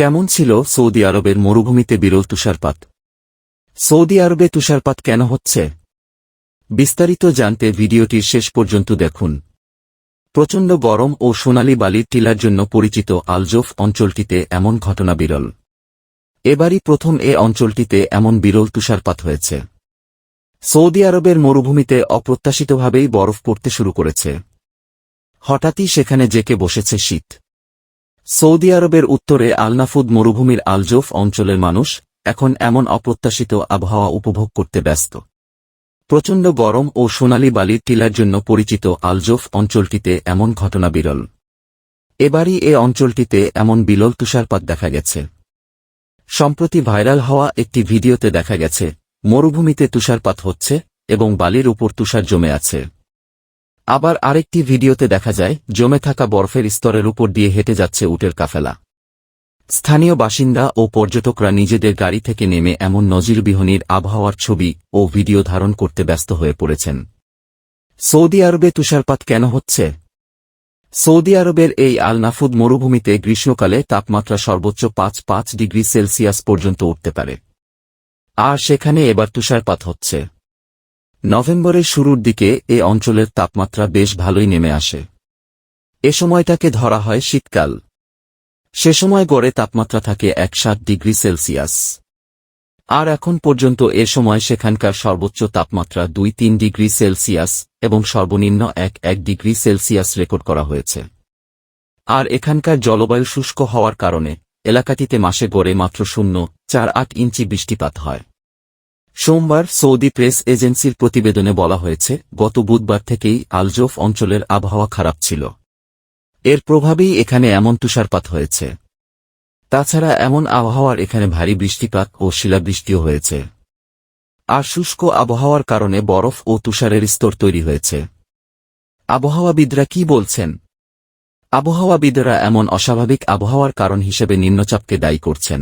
কেমন ছিল সৌদি আরবের মরুভূমিতে বিরল তুষারপাত? সৌদি আরবে তুষারপাত কেন হচ্ছে? বিস্তারিত জানতে ভিডিওটির শেষ পর্যন্ত দেখুন। প্রচণ্ড গরম ও সোনালী বালির টিলার জন্য পরিচিত আলজোফ অঞ্চলটিতে এমন ঘটনা বিরল। এবারই প্রথম এ অঞ্চলটিতে এমন বিরল তুষারপাত হয়েছে। সৌদি আরবের মরুভূমিতে অপ্রত্যাশিতভাবেই বরফ পড়তে শুরু করেছে। হঠাৎই সেখানে জেকে বসেছে শীত। সৌদি আরবের উত্তরে আলনাফুদ মরুভূমির আলজোফ অঞ্চলের মানুষ এখন এমন অপ্রত্যাশিত আবহাওয়া উপভোগ করতে ব্যস্ত। প্রচণ্ড গরম ও সোনালী বালির টিলার জন্য পরিচিত আলজোফ অঞ্চলটিতে এমন ঘটনা বিরল। এবারই এ অঞ্চলটিতে এমন বিরল তুষারপাত দেখা গেছে। সম্প্রতি ভাইরাল হওয়া একটি ভিডিওতে দেখা গেছে, মরুভূমিতে তুষারপাত হচ্ছে এবং বালির উপর তুষার জমে আছে। আবার আরেকটি ভিডিওতে দেখা যায়, জমে থাকা বরফের স্তরের উপর দিয়ে হেঁটে যাচ্ছে উটের কাফেলা। স্থানীয় বাসিন্দা ও পর্যটকরা নিজেদের গাড়ি থেকে নেমে এমন নজিরবিহনীর আবহাওয়ার ছবি ও ভিডিও ধারণ করতে ব্যস্ত হয়ে পড়েছেন। সৌদি আরবে তুষারপাত কেন হচ্ছে? সৌদি আরবের এই আল নাফুদ মরুভূমিতে গ্রীষ্মকালে তাপমাত্রা সর্বোচ্চ পাঁচ পাঁচ ডিগ্রি সেলসিয়াস পর্যন্ত উঠতে পারে। আর সেখানে এবার তুষারপাত হচ্ছে। নভেম্বরের শুরুর দিকে এ অঞ্চলের তাপমাত্রা বেশ ভালোই নেমে আসে। এ সময়টাকে ধরা হয় শীতকাল। সে সময় গড়ে তাপমাত্রা থাকে এক ডিগ্রি সেলসিয়াস। আর এখন পর্যন্ত এ সময় সেখানকার সর্বোচ্চ তাপমাত্রা দুই তিন ডিগ্রি সেলসিয়াস এবং সর্বনিম্ন এক এক ডিগ্রি সেলসিয়াস রেকর্ড করা হয়েছে। আর এখানকার জলবায়ু শুষ্ক হওয়ার কারণে এলাকাটিতে মাসে গড়ে মাত্র শূন্য চার আট ইঞ্চি বৃষ্টিপাত হয়। সোমবার সৌদি প্রেস এজেন্সির প্রতিবেদনে বলা হয়েছে, গত বুধবার থেকেই আলজোফ অঞ্চলের আবহাওয়া খারাপ ছিল। এর প্রভাবেই এখানে এমন তুষারপাত হয়েছে। তাছাড়া এমন আবহাওয়ার এখানে ভারী বৃষ্টিপাত ও শিলাবৃষ্টিও হয়েছে। আর শুষ্ক আবহাওয়ার কারণে বরফ ও তুষারের স্তর তৈরি হয়েছে। আবহাওয়াবিদরা কি বলছেন? আবহাওয়াবিদরা এমন অস্বাভাবিক আবহাওয়ার কারণ হিসেবে নিম্নচাপকে দায়ী করছেন।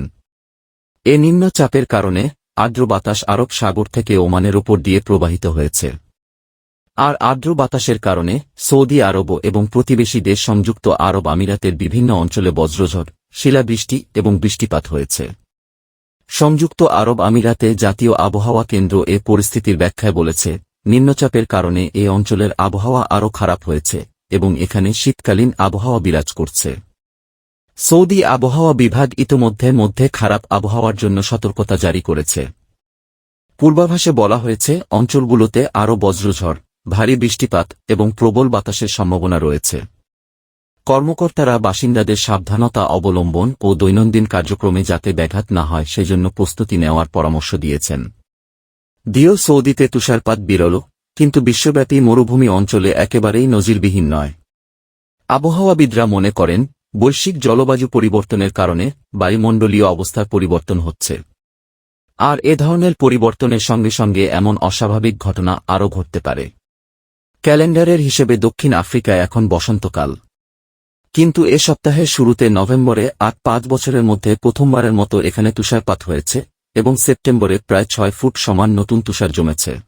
এ নিম্নচাপের কারণে আর্দ্র বাতাস আরব সাগর থেকে ওমানের ওপর দিয়ে প্রবাহিত হয়েছে। আর আর্দ্র বাতাসের কারণে সৌদি আরব এবং প্রতিবেশী দেশ সংযুক্ত আরব আমিরাতের বিভিন্ন অঞ্চলে বজ্রঝড়, শিলাবৃষ্টি এবং বৃষ্টিপাত হয়েছে। সংযুক্ত আরব আমিরাতে জাতীয় আবহাওয়া কেন্দ্র এ পরিস্থিতির ব্যাখ্যায় বলেছে, নিম্নচাপের কারণে এ অঞ্চলের আবহাওয়া আরও খারাপ হয়েছে এবং এখানে শীতকালীন আবহাওয়া বিরাজ করছে। সৌদি আবহাওয়া বিভাগ ইতোমধ্যে মধ্যে খারাপ আবহাওয়ার জন্য সতর্কতা জারি করেছে। পূর্বাভাসে বলা হয়েছে, অঞ্চলগুলোতে আরও বজ্রঝড়, ভারী বৃষ্টিপাত এবং প্রবল বাতাসের সম্ভাবনা রয়েছে। কর্মকর্তারা বাসিন্দাদের সাবধানতা অবলম্বন ও দৈনন্দিন কার্যক্রমে যাতে ব্যাঘাত না হয় সেজন্য প্রস্তুতি নেওয়ার পরামর্শ দিয়েছেন। দিও সৌদিতে তুষারপাত বিরল, কিন্তু বিশ্বব্যাপী মরুভূমি অঞ্চলে একেবারেই নজিরবিহীন নয়। আবহাওয়াবিদরা মনে করেন বৈশ্বিক জলবায়ু পরিবর্তনের কারণে বায়ুমণ্ডলীয় অবস্থার পরিবর্তন হচ্ছে। আর এ ধরনের পরিবর্তনের সঙ্গে সঙ্গে এমন অস্বাভাবিক ঘটনা আরও ঘটতে পারে। ক্যালেন্ডারের হিসেবে দক্ষিণ আফ্রিকায় এখন বসন্তকাল। কিন্তু এ সপ্তাহের শুরুতে নভেম্বরে আট পাঁচ বছরের মধ্যে প্রথমবারের মতো এখানে তুষারপাত হয়েছে এবং সেপ্টেম্বরে প্রায় ছয় ফুট সমান নতুন তুষার জমেছে।